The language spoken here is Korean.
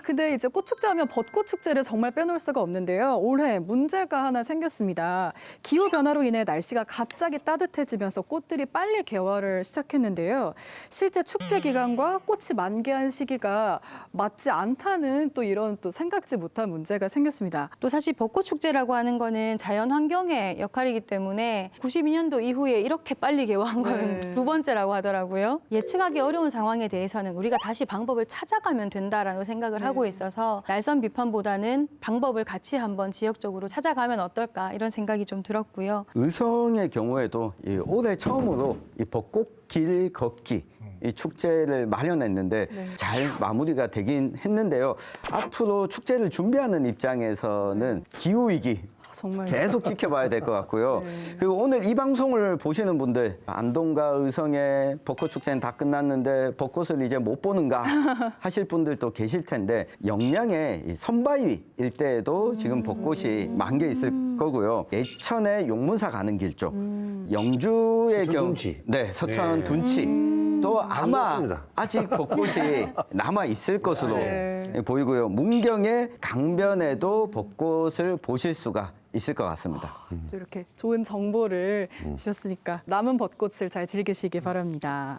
아, 근데 이제 꽃축제 하면 벚꽃 축제를 정말 빼놓을 수가 없는데요. 올해 문제가 하나 생겼습니다. 기후 변화로 인해 날씨가 갑자기 따뜻해지면서 꽃들이 빨리 개화를 시작했는데요. 실제 축제 기간과 꽃이 만개한 시기가 맞지 않다는 또 이런 또 생각지 못한 문제가 생겼습니다. 또 사실 벚꽃 축제라고 하는 거는 자연 환경의 역할이기 때문에 92년도 이후에 이렇게 빨리 개화한 거는 네. 두 번째라고 하더라고요. 예측하기 어려운 상황에 대해서는 우리가 다시 방법을 찾아가면 된다라고 생각을 하고 있어서 날선 비판보다는 방법을 같이 한번 지역적으로 찾아가면 어떨까 이런 생각이 좀 들었고요. 의성의 경우에도 이 올해 처음으로 이 벚꽃 길 걷기 이 축제를 마련했는데 잘 마무리가 되긴 했는데요. 앞으로 축제를 준비하는 입장에서는 기후 위기 아, 정말 계속 지켜봐야 될 것 같고요. 그리고 오늘 이 방송을 보시는 분들 안동과 의성의 벚꽃 축제는 다 끝났는데 벚꽃을 이제 못 보는가 하실 분들도 계실 텐데 영양의 이 선바위 일대에도 지금 벚꽃이 만개 있을 거고요. 예천의 용문사 가는 길 쪽, 영주의 서천 경우, 둔치. 네 서천 네. 둔치. 또 아마 좋습니다. 아직 벚꽃이 남아 있을 것으로 네. 보이고요. 문경의 강변에도 벚꽃을 보실 수가 있을 것 같습니다. 또 이렇게 좋은 정보를 주셨으니까 남은 벚꽃을 잘 즐기시기 바랍니다.